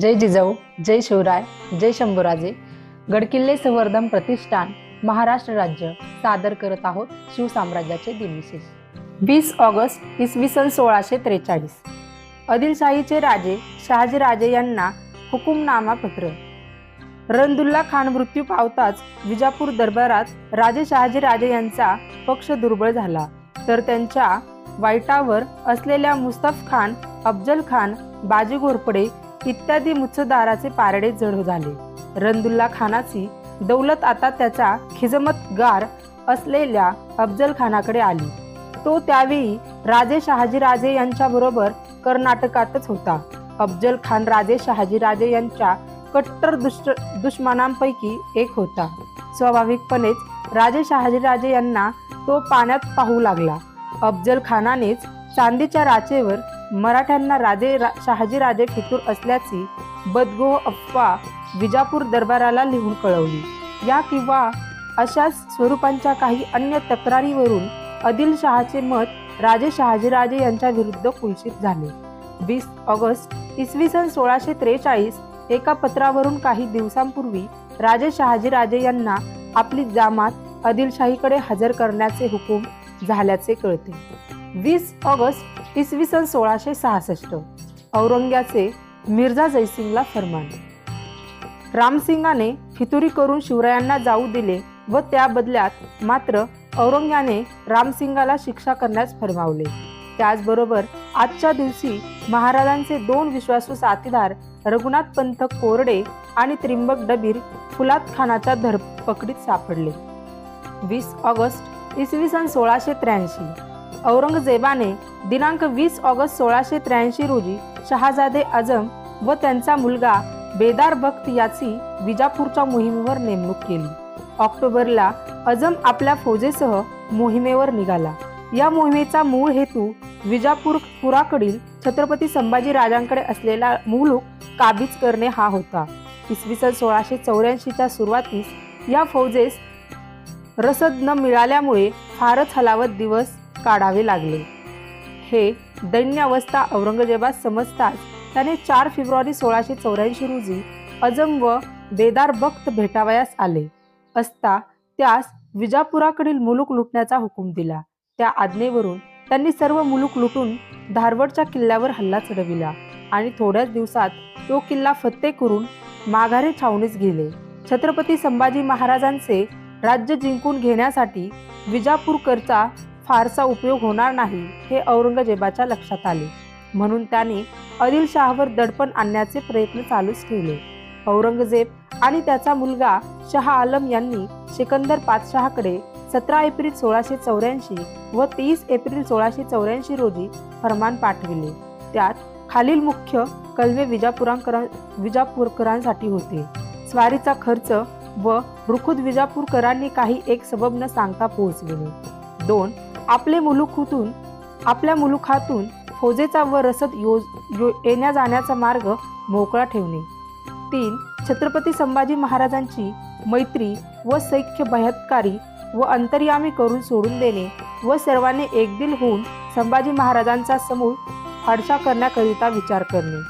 जय जिजाऊ जय शिवराय जय शंभूराजे. गडकिल्ले संवर्धन प्रतिष्ठान महाराष्ट्र राज्य. सादर करत आहोत शिवसाम्राज्याचे दिनविशेष. वीस ऑगस्ट इसवी सन सोळाशे त्रेचाळीस. आदिलशाहीचे राजे शहाजीराजे यांना हुकुमनामा पत्र. रणदुल्ला खान मृत्यू पावताच विजापूर दरबारात राजे शहाजीराजे यांचा पक्ष दुर्बळ झाला. तर त्यांच्या वाईटावर असलेल्या मुस्तफ खान अफजल खान बाजी घोरपडे इत्यादी मुत्सदाराचे पारडे जड झाले. रंदुल्ला खानाची दौलत आता त्याचा खिजमतगार असलेल्या अफजल खानाकडे आली. तो त्यावेळी राजे शहाजीराजे यांच्या बरोबर कर्नाटकातच होता. अफजल खान राजे शहाजीराजे यांच्या कट्टर दुष्ट दुश्मनांपैकी एक होता. स्वाभाविकपणेच राजे शहाजीराजे यांना तो पाण्यात पाहू लागला. अफजल खानानेच चांदीच्या राचेवर मराठ्यांना राजे रा, शहाजीराजे फितूर असल्याची बदगोह अफवा विजापूर दरबाराला लिहून कळवली. या किंवा अशाच स्वरूपांच्या काही अन्य तक्रारीवरून आदिलशहाचे मत राजे शहाजीराजे यांच्या विरुद्ध कुलशित झाले. वीस ऑगस्ट इसवी सन सोळाशे त्रेचाळीस एका पत्रावरून काही दिवसांपूर्वी राजे शहाजीराजे यांना आपली जामात आदिलशाहीकडे हजर करण्याचे हुकूम झाल्याचे कळते. वीस ऑगस्ट इसवी सन सोळाशे सहासष्ट. औरंग्याचे मिर्झा जयसिंगला फरमान. रामसिंगाने फितुरी करून शिवरायांना जाऊ दिले व त्या बदल्यात मात्र औरंग्याने रामसिंगाला शिक्षा करण्यास फरमावले. त्याचबरोबर आजच्या दिवशी महाराजांचे दोन विश्वासू साथीदार रघुनाथ पंत कोरडे आणि त्रिंबक डबीर फुलात खानाच्या धरपकडीत सापडले. वीस ऑगस्ट इसवी सन सोळाशे त्र्याऐंशी. औरंगजेबाने दिनांक वीस ऑगस्ट सोळाशे त्र्याऐंशी रोजी शहाजादे अजम व त्यांचा मुलगा बेदार बख्त याची विजापूरच्या मोहिमेवर नेमणूक केली. ऑक्टोबरला अजम आपल्या फौजेसह मोहिमेवर निघाला. या मोहिमेचा मूळ हेतू विजापूर पुराकडील छत्रपती संभाजी राजांकडे असलेला मुलूक काबीज करणे हा होता. इसवी सन सोळाशे चौऱ्याऐंशीच्या सुरुवातीस या फौजेस रसद न मिळाल्यामुळे फारच हलावत दिवस काढावे लागले. हे दैन्य अवस्था औरंगजेबास समजताच त्याने चार फेब्रुवारी सोळाशे चौऱ्याऐंशी रोजी अजम व बेदार बख्त भेटावयास आले. असता त्यास विजापुराकडील मुलूक लुटण्याचा हुकूम दिला. त्या आज्ञेवरून त्यांनी सर्व मुलूक लुटून धारवडच्या किल्ल्यावर हल्ला चढविला आणि थोड्याच दिवसात तो किल्ला फत्ते करून माघारी छावणीस गेले. छत्रपती संभाजी महाराजांचे राज्य जिंकून घेण्यासाठी विजापूरकरचा फारसा उपयोग होणार नाही हे औरंगजेबाच्या लक्षात आले. म्हणून त्याने आदिलशहावर दडपण आणण्याचे प्रयत्न चालूच ठेवले. औरंगजेब आणि त्याचा मुलगा शहा आलम यांनी सिकंदर पातशहाकडे सतरा एप्रिल सोळाशे चौऱ्याऐंशी व तीस एप्रिल सोळाशे चौऱ्याऐंशी रोजी फरमान पाठविले. त्यात खालील मुख्य कलमे विजापुरांकर विजापूरकरांसाठी होते. स्वारीचा खर्च व रुखुद विजापूरकरांनी काही एक सबब न सांगता पोहोचविणे दोन आपले मुलुखातून आपल्या मुलुखातून फौजेचा व रसद योज यो येण्या जाण्याचा मार्ग मोकळा ठेवणे. तीन छत्रपती संभाजी महाराजांची मैत्री व सैख्य बहत्कारी व अंतर्यामी करून सोडून देणे व सर्वांनी एकदिल होऊन संभाजी महाराजांचा समूळ फाडशा करण्याकरिता विचार करणे.